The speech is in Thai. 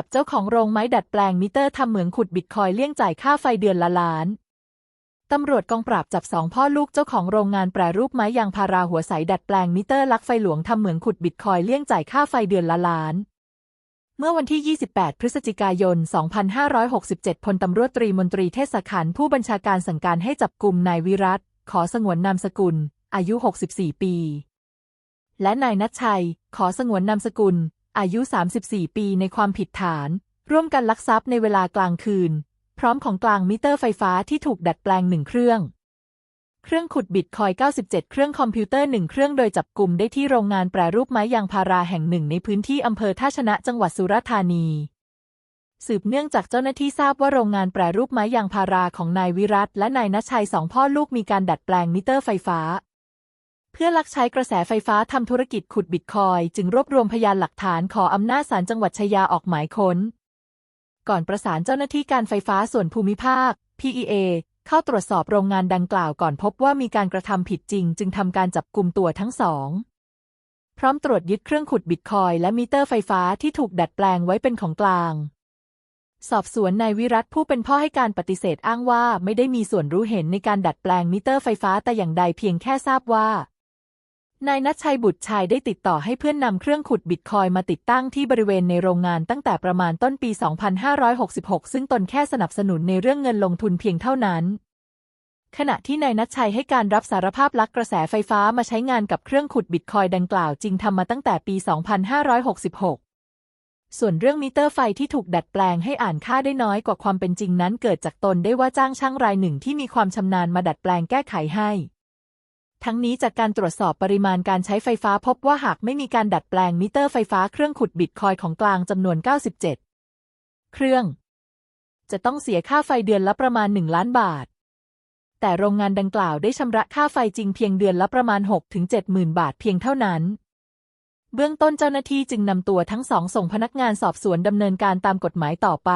จับเจ้าของโรงไม้ดัดแปลงมิเตอร์ทำเหมืองขุดบิตคอยเลี่ยงจ่ายค่าไฟเดือนละล้าน ตำรวจกองปราบจับสองพ่อลูกเจ้าของโรงงานแปรรูปไม้ยางพาราหัวใสดัดแปลงมิเตอร์ลักไฟหลวงทำเหมืองขุดบิตคอยเลี่ยงจ่ายค่าไฟเดือนละล้านเมื่อวันที่ 28 พฤศจิกายน 2567 พลตำรวจตรีมนตรีเทศขันผู้บัญชาการสั่งการให้จับกลุ่มนายวิรัต ขอสงวนนามสกุล อายุ 64 ปี และนายนัชชัย ขอสงวนนามสกุล อายุ 34 ปีในความผิดฐาน ร่วมกันลักทรัพย์ในเวลากลางคืน พร้อมของกลางมิเตอร์ไฟฟ้าที่ถูกดัดแปลงหนึ่งเครื่อง เครื่องขุดบิตคอยน์97 เครื่องคอมพิวเตอร์หนึ่งเครื่องโดยจับกลุ่มได้ที่โรงงานแปรรูปไม้ยางพาราแห่งหนึ่งในพื้นที่อำเภอท่าชนะจังหวัดสุราษฎร์ธานีสืบเนื่องจากเจ้าหน้าที่ทราบว่าโรงงานแปรรูปไม้ยางพาราของนายวิรัตและนายนัชชัยสองพ่อลูกมีการดัดแปลงมิเตอร์ไฟฟ้า เพื่อลักใช้กระแสไฟฟ้าทำธุรกิจขุดบิตคอยจึงรวบรวมพยานหลักฐานขออำนาจศาลจังหวัดชัยยาออกหมายค้น ก่อนประสานเจ้าหน้าที่การไฟฟ้าส่วนภูมิภาค PEA เข้าตรวจสอบโรงงานดังกล่าวก่อนพบว่ามีการกระทำผิดจริง จึงทำการจับกลุ่มตัวทั้งสอง พร้อมตรวจยึดเครื่องขุดบิตคอยและมิเตอร์ไฟฟ้าที่ถูกดัดแปลงไว้เป็นของกลาง สอบสวนนายวิรัตผู้เป็นพ่อให้การปฏิเสธอ้างว่าไม่ได้มีส่วนรู้เห็นในการดัดแปลงมิเตอร์ไฟฟ้าแต่อย่างใดเพียงแค่ทราบว่า นายนัชชัยบุตรชัยได้ติดต่อให้เพื่อนนำเครื่องขุดบิตคอยมาติดตั้งที่บริเวณในโรงงานตั้งแต่ประมาณต้นปี 2566 ซึ่งตนแค่สนับสนุนในเรื่องเงินลงทุนเพียงเท่านั้น ขณะที่นายนัชชัยให้การรับสารภาพลักกระแสไฟฟ้ามาใช้งานกับเครื่องขุดบิตคอยดังกล่าวจริงทำมาตั้งแต่ปี 2566ส่วนเรื่องมิเตอร์ไฟที่ถูกดัดแปลงให้อ่านค่าได้น้อยกว่าความเป็นจริงนั้น เกิดจากตนได้ว่าจ้างช่างรายหนึ่งที่มีความชำนาญมาดัดแปลงแก้ไขให้ ทั้งนี้จากการตรวจสอบปริมาณการใช้ไฟฟ้าพบว่าหากไม่มีการดัดแปลงมิเตอร์ไฟฟ้าเครื่องขุดบิตคอยของกลางจำนวน 97 เครื่อง จะต้องเสียค่าไฟเดือนละประมาณ 1 ล้านบาท แต่โรงงานดังกล่าวได้ชำระค่าไฟจริงเพียงเดือนละประมาณ 6-7หมื่นบาทเพียงเท่านั้น เบื้องต้นเจ้าหน้าที่จึงนำตัวทั้งสองส่งพนักงานสอบสวนดำเนินการตามกฎหมายต่อไป